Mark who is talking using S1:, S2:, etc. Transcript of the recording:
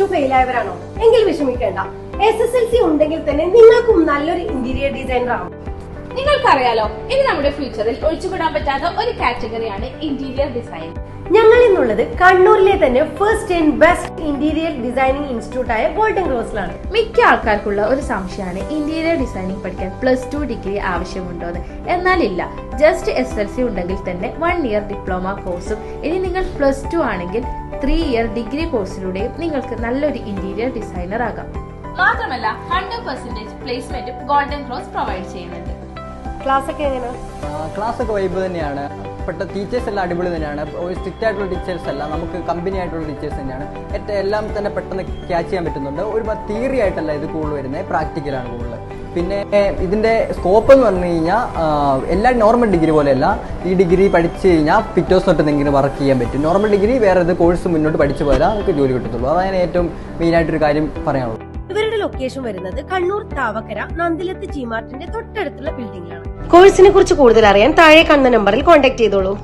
S1: To fail ആയവരാണോ എങ്കിൽ വിഷമിക്കേണ്ട. S S L C ഉണ്ടെങ്കിൽ തന്നെ നിങ്ങൾക്കും നല്ലൊരു ഇന്റീരിയർ ഡിസൈനർ ആവും
S2: നിങ്ങൾക്കറിയാലോ ഇത് നമ്മുടെ ഫ്യൂച്ചറിൽ ഒഴിച്ചുകൂടാൻ പറ്റാത്ത ഒരു കാറ്റഗറിയാണ് ഇന്റീരിയർ ഡിസൈൻ
S1: ഞങ്ങൾ ഇന്നുള്ളത് കണ്ണൂരിലെ തന്നെ first and best interior designing institute ആയ ഗോൾഡൻ ക്രോസിലാണ്
S2: മിക്ക ആൾക്കാർക്കുള്ള ഒരു സംശയമാണ് ഇന്റീരിയർ ഡിസൈനിങ് പഠിക്കാൻ പ്ലസ് ടു ഡിഗ്രി ആവശ്യമുണ്ടോ എന്ന് എന്നാൽ ഇല്ല ജസ്റ്റ് എസ് എൽ സി ഉണ്ടെങ്കിൽ തന്നെ വൺ ഇയർ ഡിപ്ലോമ കോഴ്സും ഇനി നിങ്ങൾ പ്ലസ് ടു ആണെങ്കിൽ ത്രീ ഇയർ ഡിഗ്രി കോഴ്സിലൂടെയും നിങ്ങൾക്ക് നല്ലൊരു ഇന്റീരിയർ ഡിസൈനർ ആകാം. മാത്രമല്ല ഹൺഡ്രഡ് പെർസെന്റേജ് പ്ലേസ്മെന്റും ഗോൾഡൻ ക്രോസ് പ്രൊവൈഡ് ചെയ്യുന്നുണ്ട്.
S1: ക്ലാസ് ഒക്കെ
S3: ക്ലാസ് ഒക്കെ വൈബ് തന്നെയാണ്. പെട്ട ടീച്ചേഴ്സ് എല്ലാം അടിപൊളി തന്നെയാണ്. സ്ട്രിക്റ്റ് ആയിട്ടുള്ള ടീച്ചേഴ്സ് അല്ല നമുക്ക് കമ്പനി ആയിട്ടുള്ള ടീച്ചേഴ്സ് തന്നെയാണ്. ഏറ്റവും എല്ലാം തന്നെ പെട്ടെന്ന് ക്യാച്ച് ചെയ്യാൻ പറ്റുന്നുണ്ട്. ഒരു തിയറി ആയിട്ടല്ല ഇത് കൂടുതൽ വരുന്നത് പ്രാക്ടിക്കലാണ് കൂടുതൽ. പിന്നെ ഇതിന്റെ സ്കോപ്പ് എന്ന് പറഞ്ഞു കഴിഞ്ഞാൽ എല്ലാ നോർമൽ ഡിഗ്രി പോലെയല്ല. ഈ ഡിഗ്രി പഠിച്ചു കഴിഞ്ഞാൽ പിറ്റേഴ്സ് തൊട്ട് നിങ്ങൾക്ക് വർക്ക് ചെയ്യാൻ പറ്റും. നോർമൽ ഡിഗ്രി വേറെ ഇത് കോഴ്സ് മുന്നോട്ട് പഠിച്ചു പോയാൽ നമുക്ക് ജോലി കിട്ടത്തുള്ളൂ. അതാണ് ഏറ്റവും മെയിൻ ആയിട്ടൊരു കാര്യം പറയാനുള്ളത്.
S1: ലൊക്കേഷൻ വരുന്നത് കണ്ണൂർ താവക്കര നന്ദിലത്ത് ജിമാർട്ടിന്റെ തൊട്ടടുത്തുള്ള ബിൽഡിംഗിലാണ് കോഴ്സിനെ കുറിച്ച് കൂടുതൽ അറിയാൻ താഴെ കാണുന്ന നമ്പറിൽ കോൺടാക്ട് ചെയ്തോളൂ.